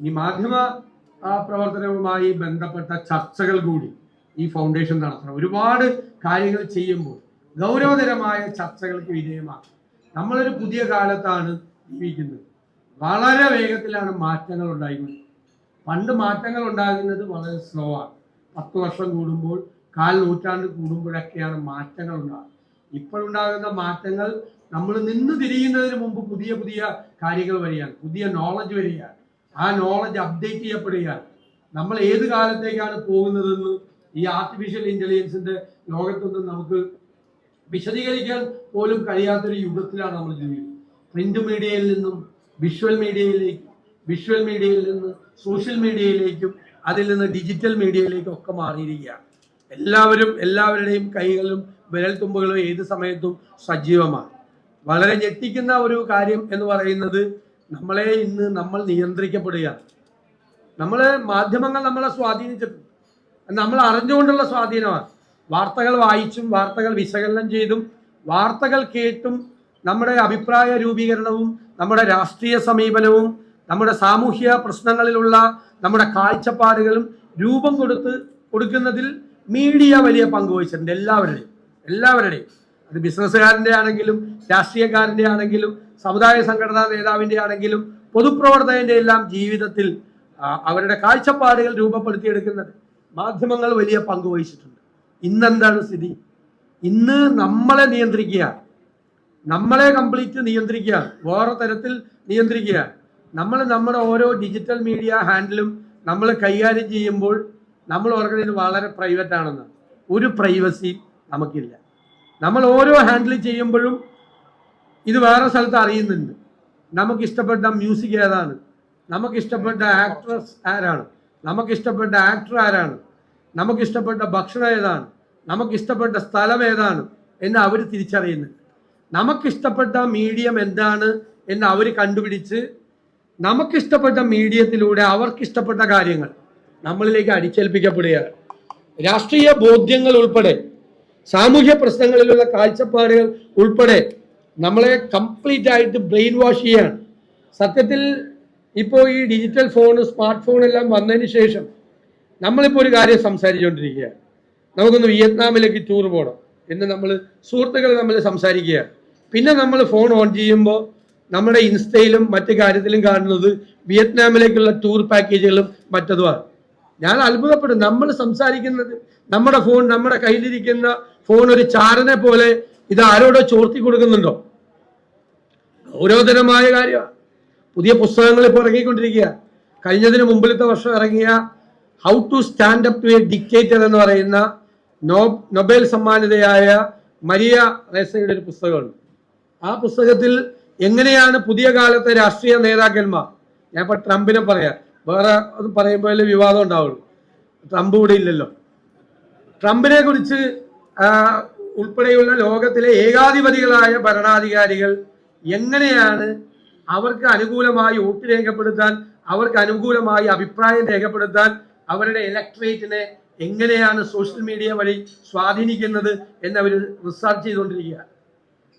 ഇനി മാധ്യമ പ്രവർത്തനവുമായി ബന്ധപ്പെട്ട ചർച്ചകൾ കൂടി ഈ ഫൗണ്ടേഷൻ നടത്തണം. ഒരുപാട് കാര്യങ്ങൾ ചെയ്യുമ്പോൾ ഗൗരവതരമായ ചർച്ചകൾക്ക് വിധേയമാക്കും നമ്മളൊരു പുതിയ കാലത്താണ് ജീവിക്കുന്നത്. വളരെ വേഗത്തിലാണ് മാറ്റങ്ങൾ ഉണ്ടായിരുന്നത് പണ്ട് മാറ്റങ്ങൾ ഉണ്ടാകുന്നത് വളരെ സ്ലോ ആണ്. പത്ത് വർഷം കൂടുമ്പോൾ കാൽ നൂറ്റാണ്ട് കൂടുമ്പോഴൊക്കെയാണ് മാറ്റങ്ങൾ ഉണ്ടാകുന്നത്. ഇപ്പോഴുണ്ടാകുന്ന മാറ്റങ്ങൾ നമ്മൾ നിന്ന് തിരിയുന്നതിന് മുമ്പ് പുതിയ പുതിയ കാര്യങ്ങൾ വരികയാണ്. പുതിയ നോളജ് വരികയാണ്. ആ നോളജ് അപ്ഡേറ്റ് ചെയ്യപ്പെടുകയാണ്. നമ്മൾ ഏത് കാലത്തേക്കാണ് പോകുന്നതെന്ന് ഈ ആർട്ടിഫിഷ്യൽ ഇന്റലിജൻസിന്റെ ലോകത്തൊന്നും നമുക്ക് വിശദീകരിക്കാൻ പോലും കഴിയാത്തൊരു യുഗത്തിലാണ് നമ്മൾ ജീവിക്കുന്നത്. പ്രിന്റ് മീഡിയയിൽ നിന്നും വിഷ്വൽ മീഡിയയിലേക്ക് വിഷ്വൽ മീഡിയയിൽ നിന്ന് സോഷ്യൽ മീഡിയയിലേക്കും അതിൽ നിന്ന് ഡിജിറ്റൽ മീഡിയയിലേക്കും ഒക്കെ മാറിയിരിക്കുകയാണ്. എല്ലാവരും എല്ലാവരുടെയും കൈകളും വിരൽത്തുമ്പുകളും ഏത് സമയത്തും സജീവമാണ്. വളരെ ഞെട്ടിക്കുന്ന ഒരു കാര്യം എന്ന് പറയുന്നത് നമ്മളെ ഇന്ന് നമ്മൾ നിയന്ത്രിക്കപ്പെടുകയാണ് നമ്മൾ മാധ്യമങ്ങൾ നമ്മളെ സ്വാധീനിച്ചിട്ടുണ്ട്. നമ്മൾ അറിഞ്ഞുകൊണ്ടുള്ള സ്വാധീനമാണ്. വാർത്തകൾ വായിച്ചും വാർത്തകൾ വിശകലനം ചെയ്തും വാർത്തകൾ കേട്ടും നമ്മുടെ അഭിപ്രായ രൂപീകരണവും നമ്മുടെ രാഷ്ട്രീയ സമീപനവും നമ്മുടെ സാമൂഹ്യ പ്രശ്നങ്ങളിലുള്ള നമ്മുടെ കാഴ്ചപ്പാടുകളും രൂപം കൊടുത്ത് കൊടുക്കുന്നതിൽ മീഡിയ വലിയ പങ്ക് വഹിച്ചിട്ടുണ്ട്. എല്ലാവരുടെയും. എല്ലാവരുടെയും. അത് ബിസിനസ്സുകാരന്റെ ആണെങ്കിലും രാഷ്ട്രീയക്കാരന്റെ ആണെങ്കിലും സമുദായ സംഘടനാ നേതാവിന്റെ ആണെങ്കിലും പൊതുപ്രവർത്തകന്റെ എല്ലാം ജീവിതത്തിൽ അവരുടെ കാഴ്ചപ്പാടുകൾ രൂപപ്പെടുത്തിയെടുക്കുന്നത് മാധ്യമങ്ങൾ വലിയ പങ്ക് വഹിച്ചിട്ടുണ്ട്. ഇന്നെന്താണ് സ്ഥിതി? ഇന്ന് നമ്മളെ നിയന്ത്രിക്കുക. നമ്മളെ കംപ്ലീറ്റ് നിയന്ത്രിക്കുക. വേറെ തരത്തിൽ നിയന്ത്രിക്കുക. നമ്മൾ നമ്മുടെ ഓരോ ഡിജിറ്റൽ മീഡിയ ഹാൻഡിലും നമ്മൾ കൈകാര്യം ചെയ്യുമ്പോൾ നമ്മൾ ഓർക്കുന്നത് വളരെ പ്രൈവറ്റ് ആണെന്ന് ഒരു പ്രൈവസി നമുക്കില്ല. നമ്മൾ ഓരോ ഹാൻഡിൽ ചെയ്യുമ്പോഴും ഇത് വേറെ സ്ഥലത്ത് അറിയുന്നുണ്ട്. നമുക്ക് ഇഷ്ടപ്പെട്ട മ്യൂസിക് ഏതാണ്? നമുക്ക് ഇഷ്ടപ്പെട്ട ആക്ട്രസ് ആരാണ്? നമുക്ക് ഇഷ്ടപ്പെട്ട ആക്ടർ ആരാണ്? നമുക്ക് ഇഷ്ടപ്പെട്ട ഭക്ഷണം ഏതാണ്? നമുക്ക് ഇഷ്ടപ്പെട്ട സ്ഥലം ഏതാണ്? എന്ന് അവർ തിരിച്ചറിയുന്നുണ്ട്. നമുക്കിഷ്ടപ്പെട്ട മീഡിയം എന്താണ് എന്ന് അവർ കണ്ടുപിടിച്ച് നമുക്ക് ഇഷ്ടപ്പെട്ട മീഡിയത്തിലൂടെ അവർക്ക് ഇഷ്ടപ്പെട്ട കാര്യങ്ങൾ നമ്മളിലേക്ക് അടിച്ചേൽപ്പിക്കപ്പെടുകയാണ്. രാഷ്ട്രീയ ബോധ്യങ്ങൾ ഉൾപ്പെടെ സാമൂഹ്യ പ്രശ്നങ്ങളിലുള്ള കാഴ്ചപ്പാടുകൾ ഉൾപ്പെടെ നമ്മളെ കംപ്ലീറ്റ് ആയിട്ട് ബ്രെയിൻ വാഷ് ചെയ്യാണ്. സത്യത്തിൽ ഇപ്പോൾ ഈ ഡിജിറ്റൽ ഫോൺ സ്മാർട്ട് ഫോൺ എല്ലാം വന്നതിന് ശേഷം നമ്മളിപ്പോൾ ഒരു കാര്യം സംസാരിച്ചുകൊണ്ടിരിക്കുകയാണ് നമുക്കൊന്ന് വിയറ്റ്നാമിലേക്ക് ടൂർ പോകണം എന്ന് നമ്മൾ സുഹൃത്തുക്കൾ നമ്മൾ സംസാരിക്കുകയാണ് പിന്നെ നമ്മൾ ഫോൺ ഓൺ ചെയ്യുമ്പോൾ നമ്മുടെ ഇൻസ്റ്റയിലും മറ്റു കാര്യത്തിലും കാണുന്നത് വിയറ്റ്നാമിലേക്കുള്ള ടൂർ പാക്കേജുകളും മറ്റതുമാണ്. ഞാൻ അത്ഭുതപ്പെടും. നമ്മൾ സംസാരിക്കുന്നത് നമ്മുടെ ഫോൺ നമ്മുടെ കയ്യിലിരിക്കുന്ന ഫോൺ ഒരു ചാരനെ പോലെ ഇത് ആരോടോ ചോർത്തി കൊടുക്കുന്നുണ്ടോ? ഗൗരവതരമായ കാര്യമാണ് പുതിയ പുസ്തകങ്ങൾ ഇപ്പോൾ ഇറങ്ങിക്കൊണ്ടിരിക്കുക. കഴിഞ്ഞതിന് മുമ്പിലത്തെ വർഷം ഇറങ്ങിയ how to stand up to a dictator എന്ന് പറയുന്ന നോ നൊബേൽ സമ്മാനിതയായ മരിയ റേസയുടെ ഒരു പുസ്തകമുണ്ട്. ആ പുസ്തകത്തിൽ എങ്ങനെയാണ് പുതിയ കാലത്തെ രാഷ്ട്രീയ നേതാക്കന്മാർ? ഞാൻ ഇപ്പൊ ട്രംപിനെ പറയാം. വേറെ അത് പറയുമ്പോൾ വിവാദം ഉണ്ടാവുള്ളൂ. ട്രംപ് ഇവിടെ ഇല്ലല്ലോ. ട്രംപിനെ കുറിച്ച് ഉൾപ്പെടെയുള്ള ലോകത്തിലെ ഏകാധിപതികളായ ഭരണാധികാരികൾ എങ്ങനെയാണ് അവർക്ക് അനുകൂലമായി വോട്ട് രേഖപ്പെടുത്താൻ അവർക്ക് അനുകൂലമായി അഭിപ്രായം രേഖപ്പെടുത്താൻ അവരുടെ ഇലക്ട്രേറ്റിനെ എങ്ങനെയാണ് സോഷ്യൽ മീഡിയ വഴി സ്വാധീനിക്കുന്നത് എന്നവർ റിസർച്ച് ചെയ്തുകൊണ്ടിരിക്കുക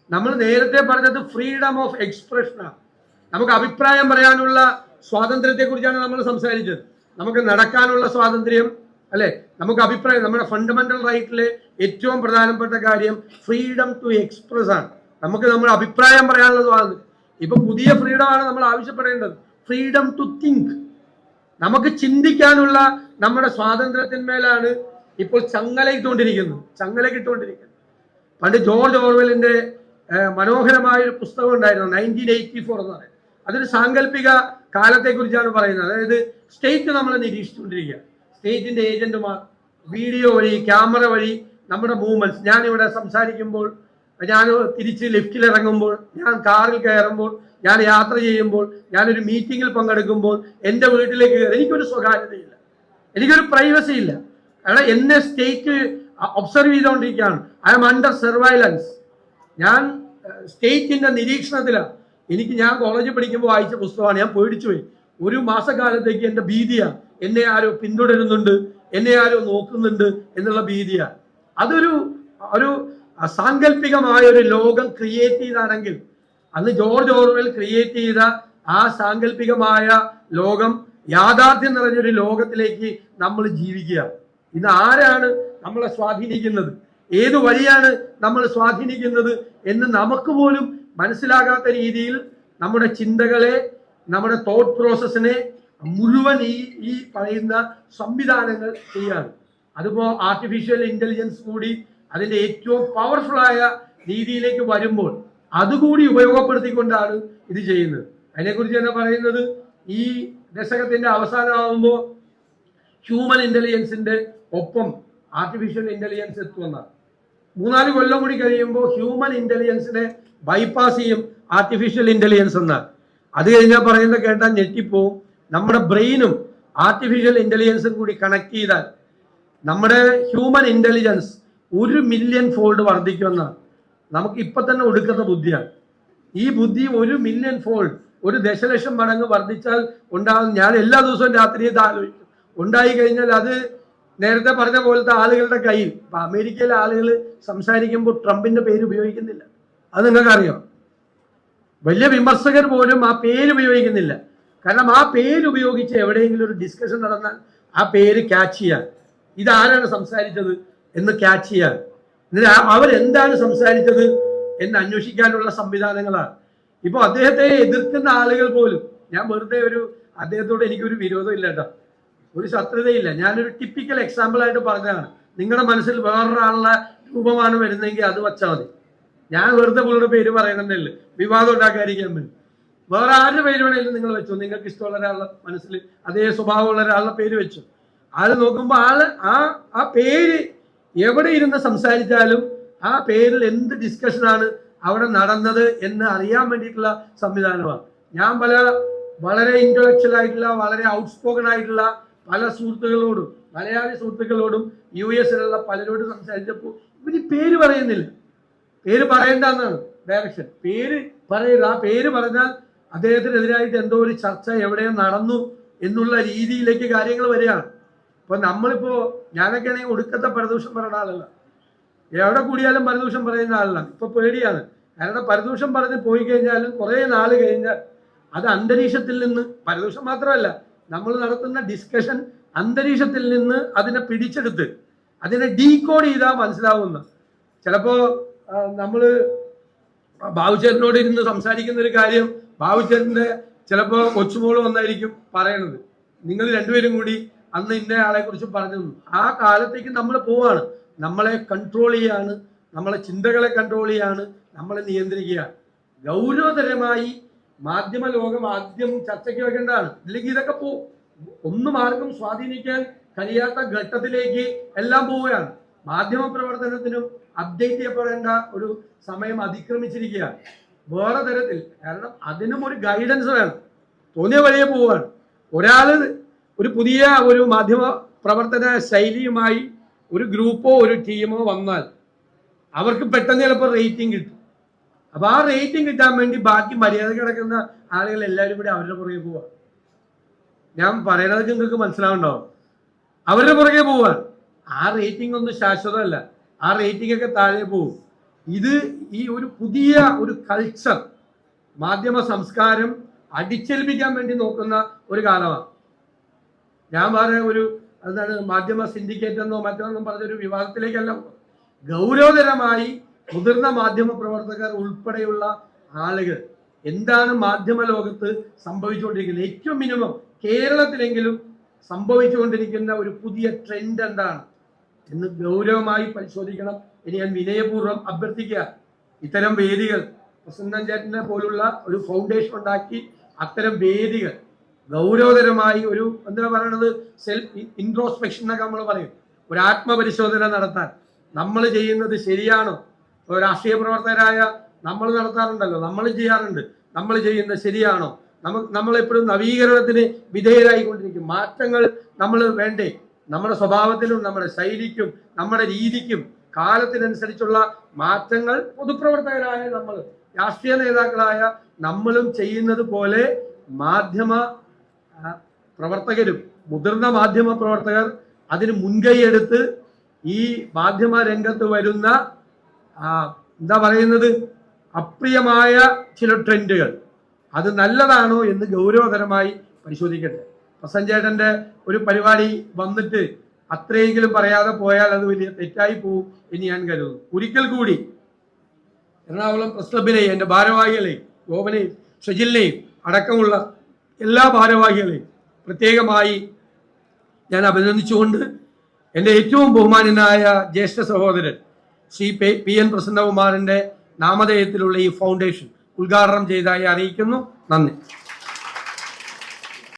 നമ്മൾ നേരത്തെ പറഞ്ഞത് ഫ്രീഡം ഓഫ് എക്സ്പ്രഷനാണ് നമുക്ക് അഭിപ്രായം പറയാനുള്ള സ്വാതന്ത്ര്യത്തെക്കുറിച്ചാണ് നമ്മൾ സംസാരിച്ചത്. നമുക്ക് നടക്കാനുള്ള സ്വാതന്ത്ര്യം അല്ലെ? നമുക്ക് അഭിപ്രായം നമ്മുടെ ഫണ്ടമെന്റൽ റൈറ്റിലെ ഏറ്റവും പ്രധാനപ്പെട്ട കാര്യം ഫ്രീഡം ടു എക്സ്പ്രസ് ആണ്. നമുക്ക് നമ്മുടെ അഭിപ്രായം പറയാനുള്ള സ്വാതന്ത്ര്യം ഇപ്പൊ പുതിയ ഫ്രീഡമാണ് നമ്മൾ ആവശ്യപ്പെടേണ്ടത്. ഫ്രീഡം ടു തിങ്ക് നമുക്ക് ചിന്തിക്കാനുള്ള നമ്മുടെ സ്വാതന്ത്ര്യത്തിന്മേലാണ് ഇപ്പോൾ ചങ്ങലയിട്ടുകൊണ്ടിരിക്കുന്നത് ചങ്ങലക്കിട്ടുകൊണ്ടിരിക്കുന്നത് പണ്ട് ജോർജ് ഓർവെലിന്റെ മനോഹരമായ ഒരു പുസ്തകം ഉണ്ടായിരുന്നു നയന്റീൻ എയ്റ്റി ഫോർ എന്ന് പറയുന്നത്. അതൊരു സാങ്കല്പിക കാലത്തെക്കുറിച്ചാണ് പറയുന്നത്. അതായത് സ്റ്റേറ്റ് നമ്മൾ നിരീക്ഷിച്ചുകൊണ്ടിരിക്കുക. സ്റ്റേറ്റിന്റെ ഏജന്റുമാർ വീഡിയോ വഴി ക്യാമറ വഴി നമ്മുടെ മൂവ്മെന്റ്സ് ഞാനിവിടെ സംസാരിക്കുമ്പോൾ ഞാൻ തിരിച്ച് ലിഫ്റ്റിൽ ഇറങ്ങുമ്പോൾ ഞാൻ കാറിൽ കയറുമ്പോൾ ഞാൻ യാത്ര ചെയ്യുമ്പോൾ ഞാനൊരു മീറ്റിങ്ങിൽ പങ്കെടുക്കുമ്പോൾ എന്റെ വീട്ടിലേക്ക് എനിക്കൊരു സ്വകാര്യതയില്ല. എനിക്കൊരു പ്രൈവസി ഇല്ല. കാരണം എന്നെ സ്റ്റേറ്റ് ഒബ്സർവ് ചെയ്തുകൊണ്ടിരിക്കുകയാണ് ഐ എം അണ്ടർ സർവൈലൻസ് ഞാൻ സ്റ്റേറ്റിന്റെ നിരീക്ഷണത്തിലാണ് എനിക്ക് ഞാൻ കോളേജിൽ പഠിക്കുമ്പോൾ വായിച്ച പുസ്തകമാണ്. ഞാൻ പേടിച്ചു പോയി ഒരു മാസക്കാലത്തേക്ക് എന്റെ ഭീതിയാണ് എന്നെ ആരോ പിന്തുടരുന്നുണ്ട് എന്നെ ആരോ നോക്കുന്നുണ്ട് എന്നുള്ള ഭീതിയാണ് അതൊരു ഒരു സാങ്കല്പികമായ ഒരു ലോകം ക്രിയേറ്റ് ചെയ്താണെങ്കിൽ അന്ന് ജോർജ് ഓർവെൽ ക്രിയേറ്റ് ചെയ്ത ആ സാങ്കല്പികമായ ലോകം യാഥാർത്ഥ്യം നിറഞ്ഞൊരു ലോകത്തിലേക്ക് നമ്മൾ ജീവിക്കുക. ഇന്ന് ആരാണ് നമ്മളെ സ്വാധീനിക്കുന്നത്? ഏത് വഴിയാണ് നമ്മൾ സ്വാധീനിക്കുന്നത് എന്ന് നമുക്ക് പോലും മനസ്സിലാകാത്ത രീതിയിൽ നമ്മുടെ ചിന്തകളെ നമ്മുടെ തോട്ട് പ്രോസസ്സിനെ മുഴുവൻ ഈ ഈ പറയുന്ന സംവിധാനങ്ങൾ ചെയ്യാണ് അതിപ്പോ ആർട്ടിഫിഷ്യൽ ഇന്റലിജൻസ് കൂടി അതിന്റെ ഏറ്റവും പവർഫുൾ ആയ രീതിയിലേക്ക് വരുമ്പോൾ അതുകൂടി ഉപയോഗപ്പെടുത്തിക്കൊണ്ടാണ് ഇത് ചെയ്യുന്നത്. അതിനെക്കുറിച്ച് തന്നെ പറയുന്നത് ഈ ദശകത്തിന്റെ അവസാനമാകുമ്പോൾ ഹ്യൂമൻ ഇന്റലിജൻസിന്റെ ഒപ്പം ആർട്ടിഫിഷ്യൽ ഇന്റലിജൻസ് എത്തുമെന്നാണ്. മൂന്നാൽ കൊല്ലം കൂടി കഴിയുമ്പോൾ ഹ്യൂമൻ ഇന്റലിജൻസിനെ ബൈപ്പാസ് ചെയ്യും ആർട്ടിഫിഷ്യൽ ഇന്റലിജൻസ് എന്നാൽ അത് കഴിഞ്ഞാൽ പറയുന്ന കേട്ടാൽ ഞെട്ടിപ്പോവും. നമ്മുടെ ബ്രെയിനും ആർട്ടിഫിഷ്യൽ ഇന്റലിജൻസും കൂടി കണക്ട് ചെയ്താൽ നമ്മുടെ ഹ്യൂമൻ ഇന്റലിജൻസ് ഒരു മില്യൺ ഫോൾഡ് വർദ്ധിക്കുമെന്നാണ് നമുക്ക് ഇപ്പൊ തന്നെ ഒടുക്കുന്ന ബുദ്ധിയാണ്. ഈ ബുദ്ധി ഒരു മില്യൺ ഫോൾഡ് ഒരു ദശലക്ഷം മടങ്ങ് വർദ്ധിച്ചാൽ ഉണ്ടാകും ഞാൻ എല്ലാ ദിവസവും രാത്രി ഇത് ആലോചിക്കും ഉണ്ടായി കഴിഞ്ഞാൽ അത് നേരത്തെ പറഞ്ഞ പോലത്തെ ആളുകളുടെ കയ്യിൽ ഇപ്പൊ അമേരിക്കയിലെ ആളുകൾ സംസാരിക്കുമ്പോൾ ട്രംപിന്റെ പേര് ഉപയോഗിക്കുന്നില്ല. അത് നിങ്ങൾക്ക് അറിയാം വലിയ വിമർശകർ പോലും ആ പേര് ഉപയോഗിക്കുന്നില്ല. കാരണം ആ പേര് ഉപയോഗിച്ച് എവിടെയെങ്കിലും ഒരു ഡിസ്കഷൻ നടന്നാൽ ആ പേര് ക്യാച്ച് ചെയ്യാൻ. ഇതാരാണ് സംസാരിച്ചത് എന്ന് ക്യാച്ച് ചെയ്യാൻ. എന്നിട്ട് അവരെന്താണ് സംസാരിച്ചത് എന്ന് അന്വേഷിക്കാനുള്ള സംവിധാനങ്ങളാണ്. ഇപ്പൊ അദ്ദേഹത്തെ എതിർക്കുന്ന ആളുകൾ പോലും ഞാൻ വെറുതെ ഒരു അദ്ദേഹത്തോട് എനിക്കൊരു വിരോധം ഇല്ല കേട്ടോ. ഒരു ശത്രുതയില്ല. ഞാനൊരു ടിപ്പിക്കൽ എക്സാമ്പിൾ ആയിട്ട് പറഞ്ഞതാണ്. നിങ്ങളുടെ മനസ്സിൽ വേറൊരാളുടെ രൂപമാണ് വരുന്നതെങ്കിൽ അത് വച്ചാൽ മതി. ഞാൻ വെറുതെ പുള്ളിയുടെ പേര് പറയണമെന്നില്ല വിവാദം ഉണ്ടാക്കാതിരിക്കാൻ വേണ്ടി. വേറെ ആരുടെ പേര് വേണമെങ്കിലും നിങ്ങൾ വെച്ചു. നിങ്ങൾക്ക് ഇഷ്ടമുള്ള ഒരാളുടെ മനസ്സിൽ അതേ സ്വഭാവമുള്ള ഒരാളുടെ പേര് വെച്ചു. ആൾ നോക്കുമ്പോൾ ആൾ ആ ആ പേര് എവിടെ ഇരുന്ന് സംസാരിച്ചാലും ആ പേരിൽ എന്ത് ഡിസ്കഷനാണ് അവിടെ നടന്നത് എന്ന് അറിയാൻ വേണ്ടിയിട്ടുള്ള സംവിധാനമാണ്. ഞാൻ പല വളരെ ഇന്റലക്ച്വൽ ആയിട്ടുള്ള വളരെ ഔട്ട്സ്പോക്കൺ ആയിട്ടുള്ള പല സുഹൃത്തുക്കളോടും മലയാളി സുഹൃത്തുക്കളോടും യു എസിലുള്ള പലരോടും സംസാരിച്ചപ്പോൾ ഇവർ പേര് പറയുന്നില്ല. പേര് പറയണ്ടെന്നാണ് ഡയറക്ഷൻ പേര് പറയില്ല ആ പേര് പറഞ്ഞാൽ അദ്ദേഹത്തിനെതിരായിട്ട് എന്തോ ഒരു ചർച്ച എവിടെയോ നടന്നു എന്നുള്ള രീതിയിലേക്ക് കാര്യങ്ങൾ വരികയാണ്. അപ്പൊ നമ്മളിപ്പോ ഞാനൊക്കെ ആണെങ്കിൽ ഒടുക്കത്തെ പരദൂഷം പറയുന്ന ആളല്ല. എവിടെ കൂടിയാലും പരദൂഷം പറയുന്ന ആളല്ല. ഇപ്പൊ പേടിയാണ്. കാരണം പരദൂഷം പറഞ്ഞ് പോയി കഴിഞ്ഞാലും കുറെ നാൾ കഴിഞ്ഞാൽ അത് അന്തരീക്ഷത്തിൽ നിന്ന് പരദൂഷം മാത്രമല്ല നമ്മൾ നടത്തുന്ന ഡിസ്കഷൻ അന്തരീക്ഷത്തിൽ നിന്ന് അതിനെ പിടിച്ചെടുത്ത് അതിനെ ഡീകോഡ് ചെയ്താൽ മനസ്സിലാവുന്ന. ചിലപ്പോ നമ്മൾ ബാബുചേട്ടനോട് ഇരുന്ന് സംസാരിക്കുന്ന ഒരു കാര്യം ബാബുചേട്ടന്റെ ചിലപ്പോ കൊച്ചുമോൾ വന്നായിരിക്കും പറയണത്. നിങ്ങൾ രണ്ടുപേരും കൂടി അന്ന് ഇന്ന ആളെ കുറിച്ച് പറഞ്ഞു ആ കാലത്തേക്ക് നമ്മൾ പോവാണ്. നമ്മളെ കൺട്രോൾ ചെയ്യാണ്. നമ്മളെ ചിന്തകളെ കൺട്രോൾ ചെയ്യാണ്. നമ്മളെ നിയന്ത്രിക്കുകയാണ്. ഗൗരവതരമായി മാധ്യമ ലോകം ആദ്യം ചർച്ചയ്ക്ക് വെക്കേണ്ടതാണ് അല്ലെങ്കിൽ ഇതൊക്കെ പോവും ഒന്നും ആർക്കും സ്വാധീനിക്കാൻ കഴിയാത്ത ഘട്ടത്തിലേക്ക് എല്ലാം പോവുകയാണ്. മാധ്യമ പ്രവർത്തനത്തിനും അപ്ഡേറ്റ് ചെയ്യപ്പെടേണ്ട ഒരു സമയം അതിക്രമിച്ചിരിക്കുകയാണ്. വേറെ തരത്തിൽ. കാരണം അതിനും ഒരു ഗൈഡൻസ് വേണം. തോന്നിയ വഴിയെ പോവുകയാണ്. ഒരാൾ ഒരു പുതിയ ഒരു മാധ്യമ പ്രവർത്തന ശൈലിയുമായി ഒരു ഗ്രൂപ്പോ ഒരു ടീമോ വന്നാൽ അവർക്ക് പെട്ടെന്ന് ചിലപ്പോൾ റേറ്റിംഗ് കിട്ടും. അപ്പൊ ആ റേറ്റിംഗ് കിട്ടാൻ വേണ്ടി ബാക്കി മര്യാദ കിടക്കുന്ന ആളുകൾ എല്ലാവരും കൂടി അവരുടെ പുറകെ പോവാ ഞാൻ പറയുന്നത് നിങ്ങൾക്ക് മനസ്സിലാവുണ്ടാവും അവരുടെ പുറകെ പോവാൻ ആ റേറ്റിംഗ് ഒന്നും ശാശ്വതമല്ല. ആ റേറ്റിംഗ് ഒക്കെ താഴെ പോവും. ഇത് ഈ ഒരു പുതിയ ഒരു കൾച്ചർ മാധ്യമ സംസ്കാരം അടിച്ചേൽപ്പിക്കാൻ വേണ്ടി നോക്കുന്ന ഒരു കാലമാണ്. ഞാൻ പറഞ്ഞ ഒരു എന്താണ് മാധ്യമ സിൻഡിക്കേറ്റ് എന്നോ മറ്റൊന്നും പറഞ്ഞൊരു വിവാദത്തിലേക്കല്ല. ഗൗരവതരമായി മുതിർന്ന മാധ്യമ പ്രവർത്തകർ ഉൾപ്പെടെയുള്ള ആളുകൾ എന്താണ് മാധ്യമ ലോകത്ത് സംഭവിച്ചുകൊണ്ടിരിക്കുന്നത്? ഏറ്റവും മിനിമം കേരളത്തിലെങ്കിലും സംഭവിച്ചുകൊണ്ടിരിക്കുന്ന ഒരു പുതിയ ട്രെൻഡ് എന്താണ്? എന്ന് ഗൗരവമായി പരിശോധിക്കണം. ഇനി ഞാൻ വിനയപൂർവം അഭ്യർത്ഥിക്കുക. ഇത്തരം വേദികൾ പ്രസന്നൻ പോലുള്ള ഒരു ഫൗണ്ടേഷൻ ഉണ്ടാക്കി അത്തരം വേദികൾ ഗൗരവതരമായി ഒരു എന്താ പറയണത്? സെൽഫ് ഇൻട്രോസ്പെക്ഷൻ എന്നൊക്കെ നമ്മൾ പറയും. ഒരു ആത്മപരിശോധന നടത്താൻ. നമ്മൾ ചെയ്യുന്നത് ശരിയാണോ? രാഷ്ട്രീയ പ്രവർത്തകരായ നമ്മൾ നടത്താറുണ്ടല്ലോ. നമ്മൾ ചെയ്യാറുണ്ട്. നമ്മൾ ചെയ്യുന്നത് ശരിയാണോ? നമ്മൾ നമ്മളെപ്പോഴും നവീകരണത്തിന് വിധേയരായിക്കൊണ്ടിരിക്കും. മാറ്റങ്ങൾ നമ്മൾ വേണ്ടേ? നമ്മുടെ സ്വഭാവത്തിലും നമ്മുടെ ശൈലിക്കും നമ്മുടെ രീതിക്കും കാലത്തിനനുസരിച്ചുള്ള മാറ്റങ്ങൾ പൊതുപ്രവർത്തകരായ നമ്മൾ രാഷ്ട്രീയ നേതാക്കളായ നമ്മളും ചെയ്യുന്നത് പോലെ മാധ്യമ പ്രവർത്തകരും മുതിർന്ന മാധ്യമ പ്രവർത്തകർ അതിന് മുൻകൈയെടുത്ത് ഈ മാധ്യമ രംഗത്ത് വരുന്ന എന്താ പറയുന്നത് അപ്രിയമായ ചില ട്രെൻഡുകൾ. അത് നല്ലതാണോ എന്ന് ഗൗരവതരമായി പരിശോധിക്കട്ടെ. പ്രസഞ്ചേട്ടന്റെ ഒരു പരിപാടി വന്നിട്ട് അത്രയെങ്കിലും പറയാതെ പോയാൽ അത് വലിയ തെറ്റായി പോകും എന്ന് ഞാൻ കരുതുന്നു. ഒരിക്കൽ കൂടി എറണാകുളം പ്രസ് ക്ലബിനെയും എന്റെ ഭാരവാഹികളെയും ഗോപനെയും ഷജിലിനെയും അടക്കമുള്ള എല്ലാ ഭാരവാഹികളെയും പ്രത്യേകമായി ഞാൻ അഭിനന്ദിച്ചുകൊണ്ട് എന്റെ ഏറ്റവും ബഹുമാനനായ ജ്യേഷ്ഠ സഹോദരൻ ശ്രീ പെ- പി എൻ പ്രസന്നകുമാറിന്റെ നാമധേയത്തിലുള്ള ഈ ഫൗണ്ടേഷൻ ഉദ്ഘാടനം ചെയ്തതായി അറിയിക്കുന്നു. നന്ദി.